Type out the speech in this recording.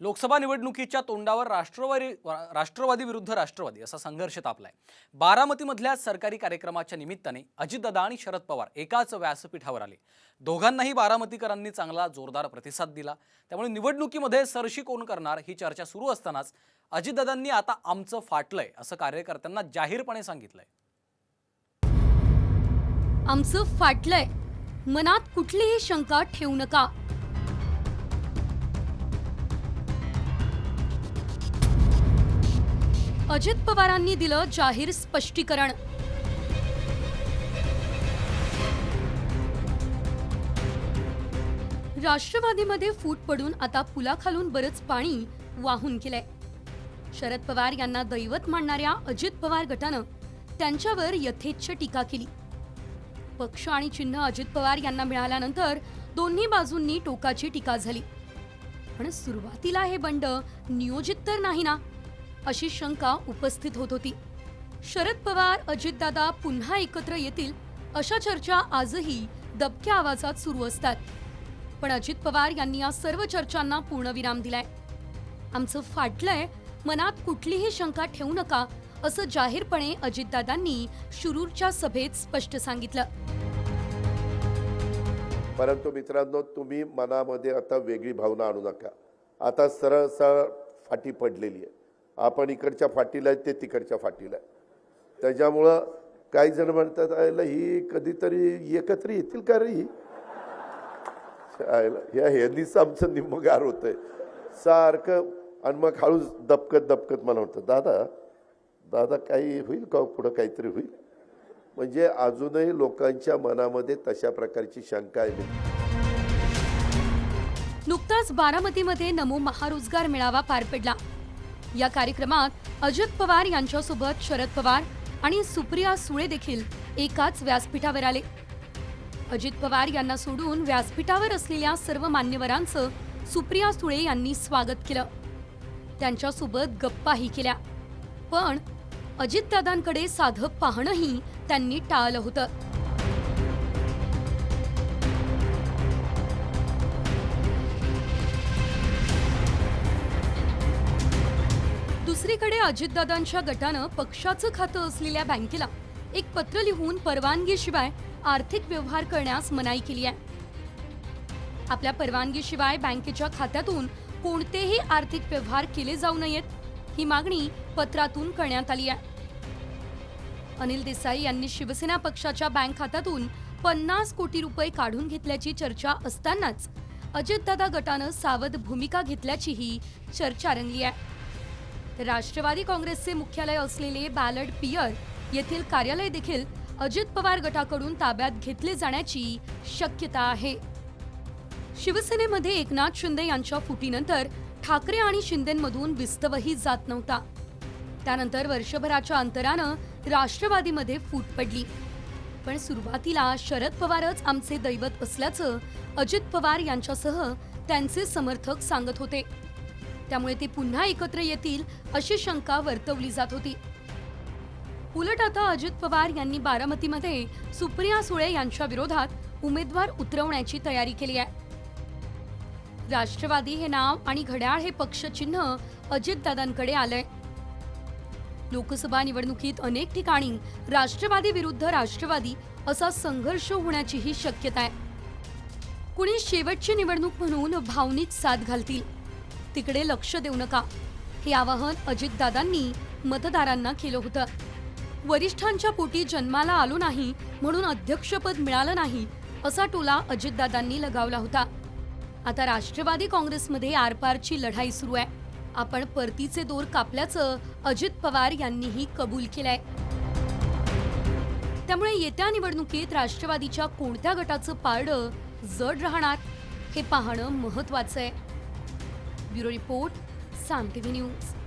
लोकसभा निवडणुकीच्या तोंडावर राष्ट्रवादी राष्ट्रवादी विरुद्ध राष्ट्रवादी असा संघर्ष तापलाय. बारामतीमधल्या सरकारी कार्यक्रमाच्या निमित्ताने अजितदादा आणि शरद पवार एकाच व्यासपीठावर आले. दोघांनाही बारामतीकरांनी चांगला जोरदार प्रतिसाद दिला. त्यामुळे निवडणुकीमध्ये सरशी कोण करणार ही चर्चा सुरू असतानाच अजितदादांनी आता आमचं फाटलंय असं कार्यकर्त्यांना जाहीरपणे सांगितलंय. आमचं फाटलंय. मनात कुठलीही शंका ठेवू नका. अजित पवारांनी दिलं जाहीर स्पष्टीकरण. राष्ट्रवादीमध्ये फूट पडून आता पुलाखालून बरंच पाणी वाहून गेलंय. शरद पवार यांना दैवत मानणाऱ्या अजित पवार गटानं त्यांच्यावर यथेच्छ टीका केली. पक्ष आणि चिन्ह अजित पवार यांना मिळाल्यानंतर दोन्ही बाजूंनी टोकाची टीका झाली. पण सुरुवातीला हे बंड नियोजित तर नाही ना. अशी शंका उपस्थित होत होती. शरद पवार अजितदादा पुन्हा एकत्र येतील अशा चर्चा आजही दबक्या आवाजात सुरू असतात. पण अजित पवार यांनी या सर्व चर्चांना पूर्णविराम दिलाय. आमचं फाटलंय मनात कुठलीही शंका ठेवू नका असं जाहीरपणे अजितदादांनी शुरूरच्या सभेत स्पष्ट सांगितलं. परंतु मित्रांनो तुम्ही मनामध्ये आता वेगळी भावना आणू नका. आता सरळ सरळ फाटी पडलेली आहे. आपण इकडच्या फाटीला आहे ते तिकडच्या फाटीला आहे त्याच्यामुळं काही जण म्हणतात आयला ही कधीतरी एकत्र येतील का रे ही? आयला ह्या ह्यांनीच आमचं निम्मगार होतंय. सारखं आणि मग हळूच दबकत दबकत मला होतं दादा दादा काही होईल का? पुढं काहीतरी होईल? म्हणजे अजूनही लोकांच्या मनामध्ये तशा प्रकारची शंका आहे. नुकताच बारामतीमध्ये नमो महारोजगार मेळावा पार पडला. या कार्यक्रमात अजित पवार यांच्यासोबत शरद पवार आणि सुप्रिया सुळे देखील एकाच व्यासपीठावर आले. अजित पवार यांना सोडून व्यासपीठावर असलेल्या सर्व मान्यवरांचं सुप्रिया सुळे यांनी स्वागत केलं. त्यांच्यासोबत गप्पाही केल्या. पण अजितदादांकडे साधं पाहणंही त्यांनी टाळलं होतं. दुसरीकडे अजितदादांच्या गटानं पक्षाचं खातं असलेल्या बँकेला एक पत्र लिहून परवानगीशिवाय आर्थिक व्यवहार करण्यास मनाई केली आहे. आपल्या परवानगीशिवाय बँकेच्या खात्यातून कोणतेही आर्थिक व्यवहार केले जाऊ नयेत ही मागणी पत्रातून करण्यात आली आहे. अनिल देसाई यांनी शिवसेना पक्षाच्या बँक खात्यातून पन्नास कोटी रुपये काढून घेतल्याची चर्चा असतानाच अजितदादा गटानं सावध भूमिका घेतल्याचीही चर्चा रंगली आहे. राष्ट्रवादी काँग्रेसचे मुख्यालय असलेले बॅलड पियर येथील कार्यालय देखील अजित पवार गटाकडून ताब्यात घेतले जाण्याची शक्यता आहे. शिवसेनेमध्ये एकनाथ शिंदे यांच्या फुटीनंतर ठाकरे आणि शिंदेमधून विस्तवही जात नव्हता. त्यानंतर वर्षभराच्या अंतरानं राष्ट्रवादीमध्ये फूट पडली. पण सुरुवातीला शरद पवारच आमचे दैवत असल्याचं अजित पवार यांच्यासह त्यांचे समर्थक सांगत होते. त्यामुळे ते पुन्हा एकत्र येतील अशी शंका वर्तवली जात होती. उलट आता अजित पवार यांनी बारामतीमध्ये सुप्रिया सुळे यांच्या विरोधात उमेदवार उतरवण्याची तयारी केली आहे. राष्ट्रवादी हे नाव आणि घड्याळ हे पक्षचिन्ह अजितदादांकडे आलंय. लोकसभा निवडणुकीत अनेक ठिकाणी राष्ट्रवादी विरुद्ध राष्ट्रवादी असा संघर्ष होण्याचीही शक्यता आहे. कुणी शेवटची निवडणूक म्हणून भावनिक साथ घालतील? तिकडे लक्ष देऊ नका. हे आवाहन अजितदादांनी मतदारांना केलं होतं. वरिष्ठांच्या पोटी जन्माला आलो नाही म्हणून अध्यक्षपद मिळालं नाही असा टोला अजितदादांनी लगावला होता. आता राष्ट्रवादी काँग्रेसमध्ये आरपारची लढाई सुरू आहे. आपण परतीचे दोर कापल्याचं अजित पवार यांनीही कबूल केलंय. त्यामुळे येत्या निवडणुकीत राष्ट्रवादीच्या कोणत्या गटाचं पारडं जड राहणार हे पाहणं महत्वाचं आहे. Bureau report Saam TV news